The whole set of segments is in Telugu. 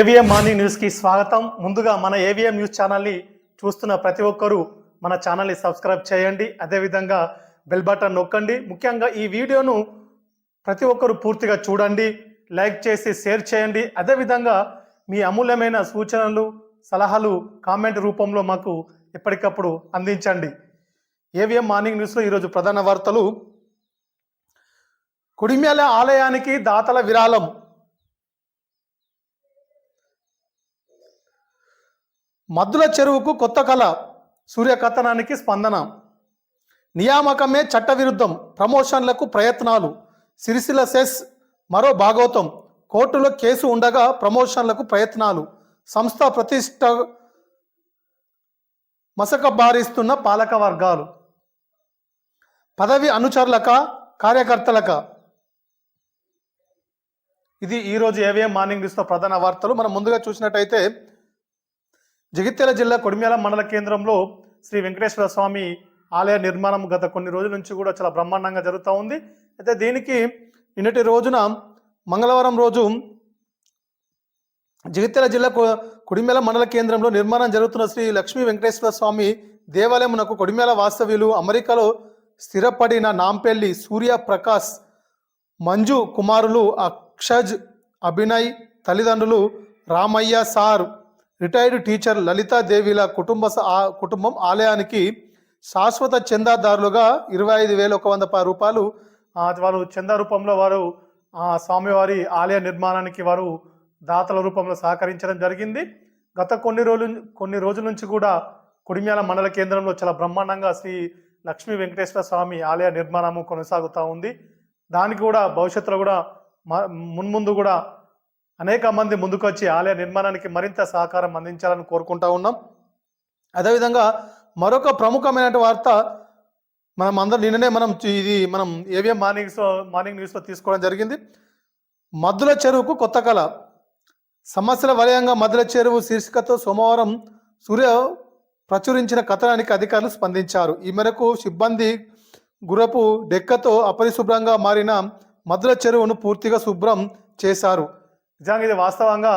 ఏవిఎం మార్నింగ్ న్యూస్కి స్వాగతం. ముందుగా మన ఏవిఎం న్యూస్ ఛానల్ని చూస్తున్న ప్రతి ఒక్కరూ మన ఛానల్ని సబ్స్క్రైబ్ చేయండి. అదేవిధంగా బెల్ బటన్ నొక్కండి. ముఖ్యంగా ఈ వీడియోను ప్రతి ఒక్కరూ పూర్తిగా చూడండి. లైక్ చేసి షేర్ చేయండి. అదేవిధంగా మీ అమూల్యమైన సూచనలు సలహాలు కామెంట్ రూపంలో మాకు ఎప్పటికప్పుడు అందించండి. ఏవిఎం మార్నింగ్ న్యూస్లో ఈరోజు ప్రధాన వార్తలు. కుడిమ్యాల ఆలయానికి దాతల విరాళం. మద్దుల చెరువుకు కొత్త కళ సూర్యకథనానికి స్పందన. నియామకమే చట్టవిరుద్ధం ప్రమోషన్లకు ప్రయత్నాలు. సిరిసిల సెస్ మరో భాగవతం కోర్టులో కేసు ఉండగా ప్రమోషన్లకు ప్రయత్నాలు. సంస్థ ప్రతిష్ట మసక బారిస్తున్న పాలక వర్గాలు పదవి అనుచరులక కార్యకర్తలక. ఇది ఈరోజు ఏవిఎం మార్నింగ్ న్యూస్లో ప్రధాన వార్తలు. మనం ముందుగా చూసినట్టయితే జగిత్యాల జిల్లా కొడిమ్యాల మండల కేంద్రంలో శ్రీ వెంకటేశ్వర స్వామి ఆలయ నిర్మాణం గత కొన్ని రోజుల నుంచి కూడా చాలా బ్రహ్మాండంగా జరుగుతూ ఉంది. అయితే దీనికి నిన్నటి రోజున మంగళవారం రోజు జగిత్యాల జిల్లా కొడిమేల మండల కేంద్రంలో నిర్మాణం జరుగుతున్న శ్రీ లక్ష్మీ వెంకటేశ్వర స్వామి దేవాలయమునకు కొడిమేల వాస్తవ్యులు అమెరికాలో స్థిరపడిన నాంపెల్లి సూర్య ప్రకాష్ మంజు కుమారులు అక్షజ్ అభినయ్ తల్లిదండ్రులు రామయ్య సార్ రిటైర్డ్ టీచర్ లలితాదేవిల కుటుంబ కుటుంబం ఆలయానికి శాశ్వత చందాదారులుగా ఇరవై ఐదు వేల ఒక వంద రూపాయలు వారు చందా రూపంలో వారు స్వామివారి ఆలయ నిర్మాణానికి వారు దాతల రూపంలో సహకరించడం జరిగింది. గత కొన్ని రోజులు కొన్ని రోజుల నుంచి కూడా కుడిమ్యాల మండల కేంద్రంలో చాలా బ్రహ్మాండంగా శ్రీ లక్ష్మీ వెంకటేశ్వర స్వామి ఆలయ నిర్మాణము కొనసాగుతూ ఉంది. దానికి కూడా భవిష్యత్తులో కూడా మున్ముందు కూడా అనేక మంది ముందుకొచ్చి ఆలయ నిర్మాణానికి మరింత సహకారం అందించాలని కోరుకుంటా ఉన్నాం. అదేవిధంగా మరొక ప్రముఖమైన వార్త మనం అందరం నిన్ననే మనం ఇది మనం ఏవిఎం మార్నింగ్స్ మార్నింగ్ న్యూస్లో తీసుకోవడం జరిగింది. మద్దుల చెరువుకు కొత్త కళ. సమస్యల వలయంగా మద్దుల చెరువు శీర్షికతో సోమవారం సూర్య ప్రచురించిన కథనానికి అధికారులు స్పందించారు. ఈ మేరకు సిబ్బంది గురపు డెక్కతో అపరిశుభ్రంగా మారిన మద్దుల చెరువును పూర్తిగా శుభ్రం చేశారు. నిజంగా ఇది వాస్తవంగా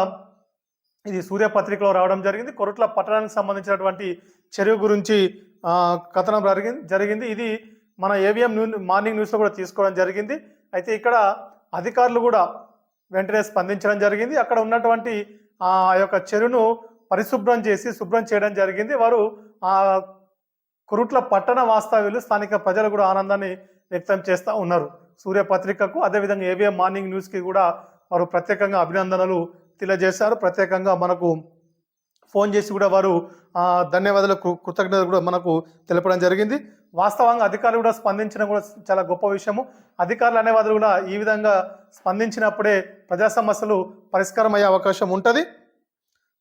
ఇది సూర్యపత్రికలో రావడం జరిగింది. కొరట్ల పట్టణానికి సంబంధించినటువంటి చెరువు గురించి కథనం జరిగింది జరిగింది. ఇది మన ఏవిఎం న్యూ మార్నింగ్ న్యూస్లో కూడా తీసుకోవడం జరిగింది. అయితే ఇక్కడ అధికారులు కూడా వెంటనే స్పందించడం జరిగింది. అక్కడ ఉన్నటువంటి ఆ యొక్క చెరువును పరిశుభ్రం చేసి శుభ్రం చేయడం జరిగింది. వారు ఆ కురుట్ల పట్టణ వాస్తవ్యులు స్థానిక ప్రజలు కూడా ఆనందాన్ని వ్యక్తం చేస్తూ ఉన్నారు. సూర్యపత్రికకు అదేవిధంగా ఏవిఎం మార్నింగ్ న్యూస్కి కూడా వారు ప్రత్యేకంగా అభినందనలు తెలియజేశారు. ప్రత్యేకంగా మనకు ఫోన్ చేసి కూడా వారు ధన్యవాదాలు కృతజ్ఞతలు కూడా మనకు తెలపడం జరిగింది. వాస్తవంగా అధికారులు కూడా స్పందించడం కూడా చాలా గొప్ప విషయము. అధికారులు అనేవారు కూడా ఈ విధంగా స్పందించినప్పుడే ప్రజా సమస్యలు పరిష్కారం అయ్యే అవకాశం ఉంటుంది.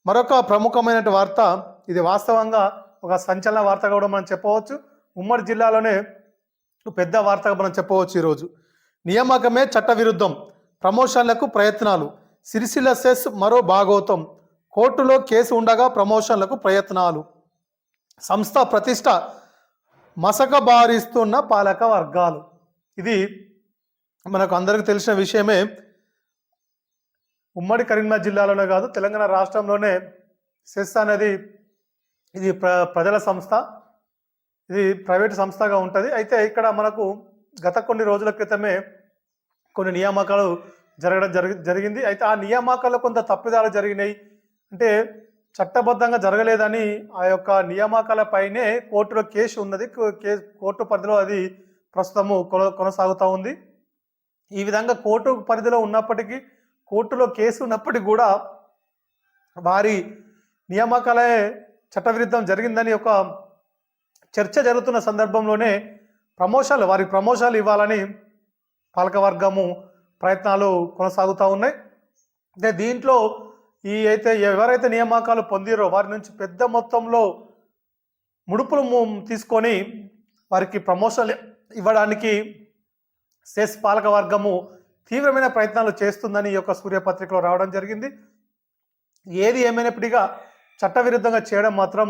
మరొక ప్రముఖమైన వార్త ఇది వాస్తవంగా ఒక సంచలన వార్త కూడా మనం చెప్పవచ్చు. ఉమ్మడి జిల్లాలోనే పెద్ద వార్తగా మనం చెప్పవచ్చు ఈరోజు. నియామకమే చట్టవిరుద్ధం. ప్రమోషన్లకు ప్రయత్నాలు. సిరిసిల్ల సెస్ మరో భాగోతం. కోర్టులో కేసు ఉండగా ప్రమోషన్లకు ప్రయత్నాలు. సంస్థ ప్రతిష్ట మసకబారిస్తున్న పాలక వర్గాలు. ఇది మనకు అందరికీ తెలిసిన విషయమే. ఉమ్మడి కరీంనగర్ జిల్లాలోనే కాదు తెలంగాణ రాష్ట్రంలోనే సెస్ అనేది ఇది ప్ర ప్రజల సంస్థ. ఇది ప్రైవేట్ సంస్థగా ఉంటుంది. అయితే ఇక్కడ మనకు గత కొన్ని రోజుల క్రితమే కొన్ని నియామకాలు జరగడం జరిగి జరిగింది. అయితే ఆ నియామకాల్లో కొంత తప్పిదాలు జరిగినాయి. అంటే చట్టబద్ధంగా జరగలేదని ఆ యొక్క నియామకాల పైనే కోర్టులో కేసు ఉన్నది. కో- కోర్టు పరిధిలో అది ప్రస్తుతము కొన- కొనసాగుతూ ఉంది. ఈ విధంగా కోర్టు పరిధిలో ఉన్నప్పటికీ కోర్టులో కేసు ఉన్నప్పటికీ కూడా వారి నియామకాలే చట్టవిరుద్ధం జరిగిందని ఒక చర్చ జరుగుతున్న సందర్భంలోనే ప్రమోషన్లు వారి ప్రమోషన్లు ఇవ్వాలని పాలకవర్గము ప్రయత్నాలు కొనసాగుతూ ఉన్నాయి. అంటే దీంట్లో ఈ అయితే ఎవరైతే నియామకాలు పొందిరో వారి నుంచి పెద్ద మొత్తంలో ముడుపులు తీసుకొని వారికి ప్రమోషన్లు ఇవ్వడానికి సెస్ పాలక వర్గము తీవ్రమైన ప్రయత్నాలు చేస్తుందని ఈ యొక్క సూర్యపత్రికలో రావడం జరిగింది. ఏది ఏమైనప్పటికీ చట్టవిరుద్ధంగా చేయడం మాత్రం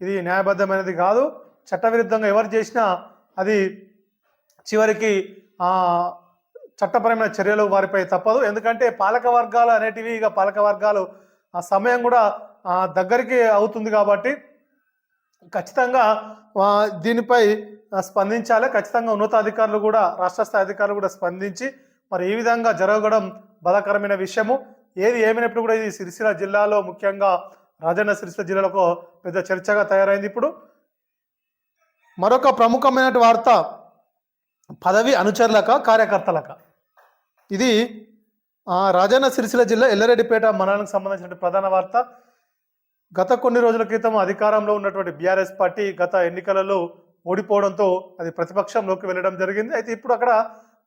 ఇది న్యాయబద్ధమైనది కాదు. చట్టవిరుద్ధంగా ఎవరు చేసినా అది చివరికి చట్టపరమైన చర్యలు వారిపై తప్పదు. ఎందుకంటే పాలక వర్గాలు అనేటివి ఇక పాలక వర్గాలు ఆ సమయం కూడా దగ్గరికి అవుతుంది కాబట్టి ఖచ్చితంగా దీనిపై స్పందించాలి. ఖచ్చితంగా ఉన్నతాధికారులు కూడా రాష్ట్ర స్థాయి అధికారులు కూడా స్పందించి మరి ఈ విధంగా జరగడం బాధాకరమైన విషయము. ఏది ఏమైనప్పుడు కూడా ఇది సిరిసిల్ల జిల్లాలో ముఖ్యంగా రాజన్న సిరిసిల్ల జిల్లాలో పెద్ద చర్చగా తయారైంది ఇప్పుడు. మరొక ప్రముఖమైన వార్త పదవి అనుచరులక కార్యకర్తలక. ఇది రాజన్న సిరిసిల్ల జిల్లా ఎల్లారెడ్డిపేట మండలానికి సంబంధించిన ప్రధాన వార్త. గత కొన్ని రోజుల క్రితం అధికారంలో ఉన్నటువంటి బీఆర్ఎస్ పార్టీ గత ఎన్నికలలో ఓడిపోవడంతో అది ప్రతిపక్షంలోకి వెళ్ళడం జరిగింది. అయితే ఇప్పుడు అక్కడ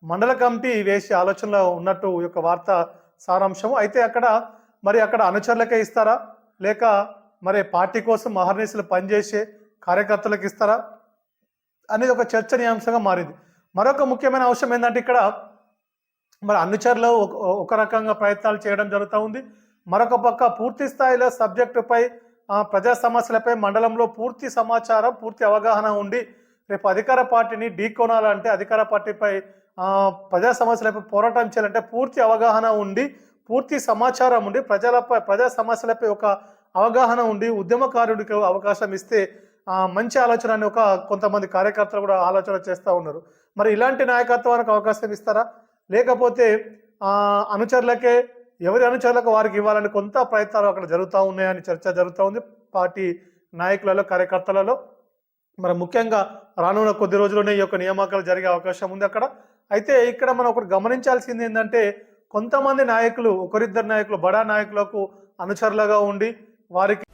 మండల కమిటీ వేసే ఆలోచనలో ఉన్నట్టు ఈ యొక్క వార్త సారాంశం అయితే అక్కడ మరి అక్కడ అనుచరులకే ఇస్తారా? లేక మరి పార్టీ కోసం మహర్నిశలు పనిచేసే కార్యకర్తలకు ఇస్తారా? అనేది ఒక చర్చనీయాంశంగా మారింది. మరొక ముఖ్యమైన అంశం ఏంటంటే ఇక్కడ మరి అనుచరులు ఒక- ఒక రకంగా ప్రయత్నాలు చేయడం జరుగుతూ ఉంది. మరొక పక్క పూర్తి స్థాయిలో సబ్జెక్టుపై ప్రజా సమస్యలపై మండలంలో పూర్తి సమాచారం పూర్తి అవగాహన ఉండి రేపు అధికార పార్టీని ఢీకొనాలంటే అధికార పార్టీపై ప్రజా సమస్యలపై పోరాటం చేయాలంటే పూర్తి అవగాహన ఉండి పూర్తి సమాచారం ఉండి ప్రజలపై ప్రజా సమస్యలపై ఒక అవగాహన ఉండి ఉద్యమకారుడికి అవకాశం ఇస్తే మంచి ఆలోచన అని ఒక కొంతమంది కార్యకర్తలు కూడా ఆలోచన చేస్తూ ఉన్నారు. మరి ఇలాంటి నాయకత్వానికి అవకాశం ఇస్తారా? లేకపోతే అనుచరులకే ఎవరి అనుచరులకు వారికి ఇవ్వాలని కొంత ప్రయత్నాలు అక్కడ జరుగుతూ ఉన్నాయని చర్చ జరుగుతూ ఉంది పార్టీ నాయకులలో కార్యకర్తలలో. మరి ముఖ్యంగా రానున్న కొద్ది రోజుల్లోనే ఈ యొక్క నియామకాలు జరిగే అవకాశం ఉంది అక్కడ. అయితే ఇక్కడ మనం ఒకటి గమనించాల్సింది ఏంటంటే కొంతమంది నాయకులు ఒకరిద్దరు నాయకులు బడా నాయకులకు అనుచరులుగా ఉండి వారికి